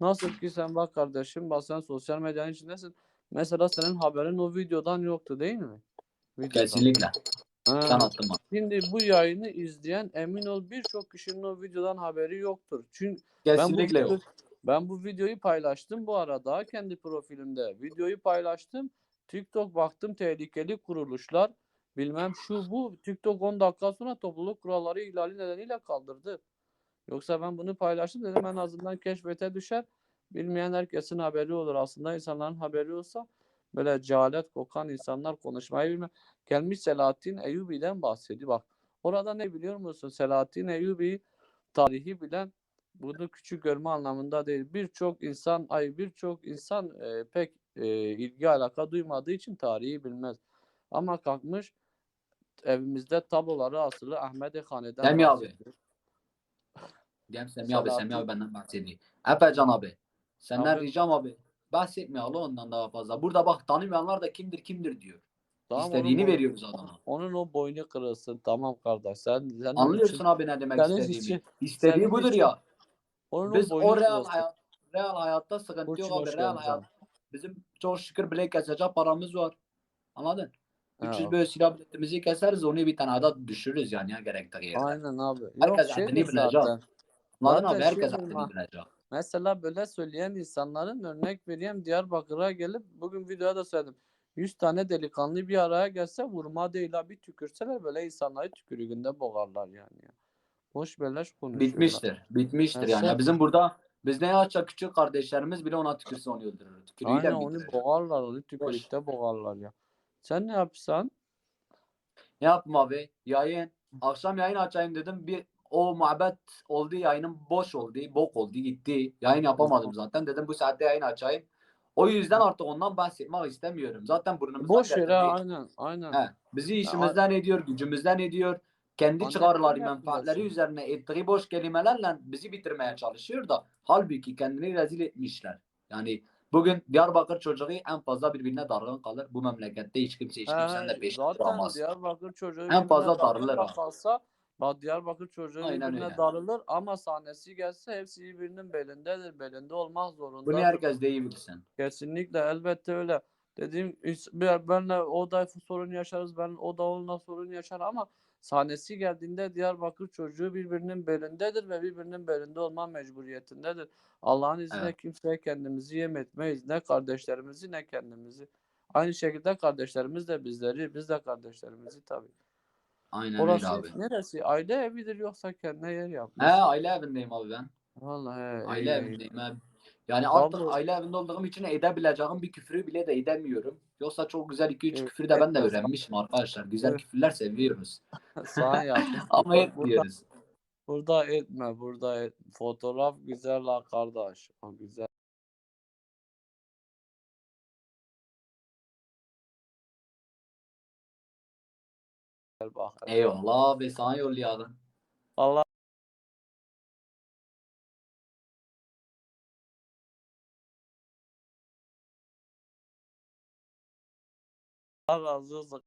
Nasıl ki sen bak kardeşim bak sen sosyal medyanın içindesin. Mesela senin haberin o videodan yoktu değil mi? Videodan. Kesinlikle. Ha, Sen attın. Şimdi bu yayını izleyen emin ol birçok kişinin o videodan haberi yoktur. Çünkü ben bu, Kesinlikle yok. ben bu videoyu paylaştım bu arada kendi profilimde. Videoyu paylaştım. TikTok baktım tehlikeli kuruluşlar. Bilmem şu bu. TikTok 10 dakika sonra topluluk kuralları ihlali nedeniyle kaldırdı. Yoksa ben bunu paylaştım dedim en azından keşfete düşer. Bilmeyen herkesin haberi olur. Aslında insanların haberi olsa böyle cehalet kokan insanlar konuşmayı bilmez. Gelmiş Selahattin Eyyubi'den bahsediyor. Bak orada ne biliyor musun? Selahattin Eyyubi tarihi bilen bunu küçük görme anlamında değil. Birçok insan ay birçok insan e, pek e, ilgi alaka duymadığı için tarihi bilmez. Ama kalkmış evimizde tabloları asılı Ahmet Hane'den Semih abi. Gel Semih abi, Selahattin- Semih abi benden bahsediyor. Efecan abi. Senden Abi- ricam abi. Bahsetme Allah ondan daha fazla. Burada bak tanımayanlar da kimdir kimdir diyor. Tamam, İstediğini onun, veriyoruz adama. Onun o boynu kırılsın. Tamam kardeş. Sen, senin Anlıyorsun abi ne demek senin istediğimi. için- İstediği senin budur için ya. onun Biz o real kırılsın. hayat, real hayatta sıkıntı Burçin, yok abi. hoş Real geldin hayat. canım. Bizim çok şükür bile kesecek paramız var. Anladın? Ha, 300 böyle silah biletimizi keseriz onu bir tane adet düşürürüz yani ya gerektiği yerde. Aynen abi. Yok Herkes şey de bilecek. zaten. Anladın Zaten herkes şey bilecek. Mesela böyle söyleyen insanların örnek vereyim Diyarbakır'a gelip bugün videoda da söyledim. 100 tane delikanlı bir araya gelse vurma değil ha bir tükürseler böyle insanları tükürüğünde boğarlar yani. ya. Boş beleş konuşuyorlar. Bitmiştir. Bitmiştir Ha, yani. sen- Bizim burada biz ne yaşça küçük kardeşlerimiz bile ona tükürse onu öldürür. Tükürüğüyle Aynen onu bitirir. boğarlar onu tükürükte boğarlar ya. Sen ne yapsan? Ne yapayım abi? Yayın. Akşam yayın açayım dedim. Bir o muhabbet oldu yayının boş oldu. Bok oldu gitti. Yayın yapamadım zaten. Dedim bu saatte yayın açayım. O yüzden artık ondan bahsetmek istemiyorum. Zaten burnumuzdan Boş yere aynen aynen. He, bizi işimizden ediyor, gücümüzden ediyor. Kendi çıkarları, menfaatleri üzerine ettiği boş kelimelerle bizi bitirmeye çalışıyor da halbuki kendini rezil etmişler. Yani bugün Diyarbakır çocuğu en fazla birbirine dargın kalır. Bu memlekette hiç kimse hiç kimsenin de peşinde duramaz. Diyarbakır çocuğu En fazla darılır kalsa bak Diyarbakır çocuğu Aynen birbirine öyle. darılır ama sahnesi gelse hepsi birbirinin belindedir. Belinde olmaz zorunda. Bunu herkes de iyi bilsin. Kesinlikle elbette öyle. Dediğim benle o da sorun yaşarız. Ben o da onunla sorun yaşar ama sahnesi geldiğinde Diyarbakır çocuğu birbirinin belindedir ve birbirinin belinde olma mecburiyetindedir. Allah'ın izniyle Evet. kimseye kendimizi yem etmeyiz. Ne kardeşlerimizi ne kendimizi. Aynı şekilde kardeşlerimiz de bizleri, biz de kardeşlerimizi tabii. Aynen Orası öyle abi. neresi? Aile evidir yoksa kendine yer He yapmış. aile evindeyim abi ben. Vallahi Aile iyi, iyi. evindeyim abi. Yani artık Vallahi- aile evinde olduğum için edebileceğim bir küfrü bile de edemiyorum. Yoksa çok güzel 2-3 Evet, küfür de ben de etmez. öğrenmişim arkadaşlar. Güzel Evet. küfürler seviyoruz. Sana yaptım. Ama Burada- etmiyoruz. Burada etme, burada et. Fotoğraf güzel la kardeş. O güzel. Bak. Eyvallah abi sana yollayalım. Allah razı olsun.